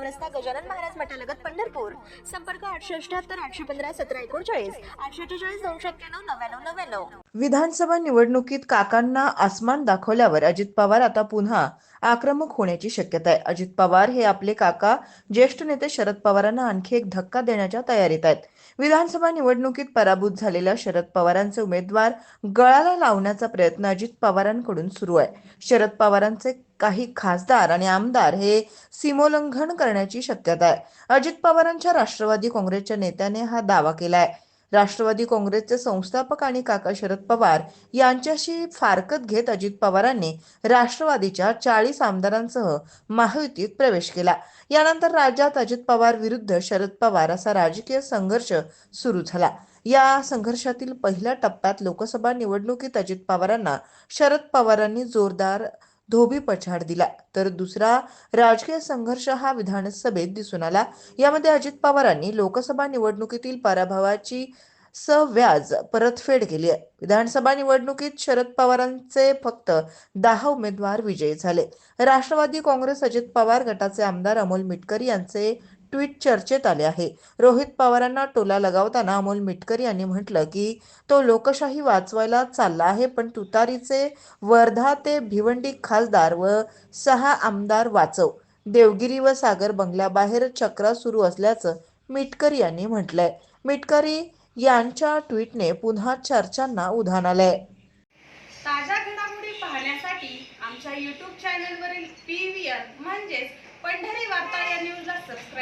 रस्ता गजानन महाराज मठालगत पंढरपूर. संपर्क आठशे अठ्याहत्तर आठशे पंधरा सतरा एकोणचाळीस. आठशे अठ्ठेचाळीस दोनशे एक्क्याण्णव नव्याण्णव नव्याण्णव. विधानसभा निवडणुकीत काकांना आसमान दाखवल्यावर अजित पवार आता पुन्हा आक्रमक होण्याची शक्यता आहे. अजित पवार हे आपले काका ज्येष्ठ नेते शरद पवारांना आणखी एक धक्का देण्याच्या तयारीत आहेत. विधानसभा निवडणुकीत पराभूत झालेल्या शरद पवारांचे उमेदवार गळाला लावण्याचा प्रयत्न अजित पवारांकडून सुरू आहे. शरद पवारांचे काही खासदार आणि आमदार हे सीमोल्लंघन करण्याची शक्यता आहे. अजित पवारांच्या राष्ट्रवादी काँग्रेसच्या नेत्याने हा दावा केला आहे. राष्ट्रवादी काँग्रेसचे संस्थापक आणि काका शरद पवार यांच्याशी फारकत घेत अजित पवारांनी राष्ट्रवादीच्या चाळीस आमदारांसह महायुतीत प्रवेश केला. यानंतर राज्यात अजित पवार विरुद्ध शरद पवार असा राजकीय संघर्ष सुरू झाला. या संघर्षातील पहिल्या टप्प्यात लोकसभा निवडणुकीत अजित पवारांना शरद पवारांनी जोरदार धोबी पछाड दिला. तर दुसरा राजकीय संघर्ष हा विधानसभेत दिसून आला. यामध्ये अजित पवारांनी लोकसभा निवडणुकीतील पराभवाची सव्याज परतफेड केली आहे. विधानसभा निवडणुकीत शरद पवारांचे फक्त दहा उमेदवार विजयी झाले. राष्ट्रवादी काँग्रेस अजित पवार गटाचे आमदार अमोल मिटकर यांचे ट्विट चर्चेत आले आहे. रोहित पवारांना टोला लगावताना अमोल मिटकर यांनी म्हटलं की तो लोकशाही वाचवायला चालला आहे पण तुतारीचे वर्धा ते भिवंडी खासदार व सहा आमदार वाचव. देवगिरी व सागर बंगल्याबाहेर चक्रा सुरू असल्याचं मिटकरी यांनी म्हटलंय. मिटकरी यांच्या ट्विटने पुन्हा चर्चांना उधाण आलंय. ताज्या घडामोडी पाहण्यासाठी आमच्या यूट्यूब चॅनलवरील पी व्ही आर म्हणजेच पंढरी वार्ता या न्यूजला सबस्क्राईब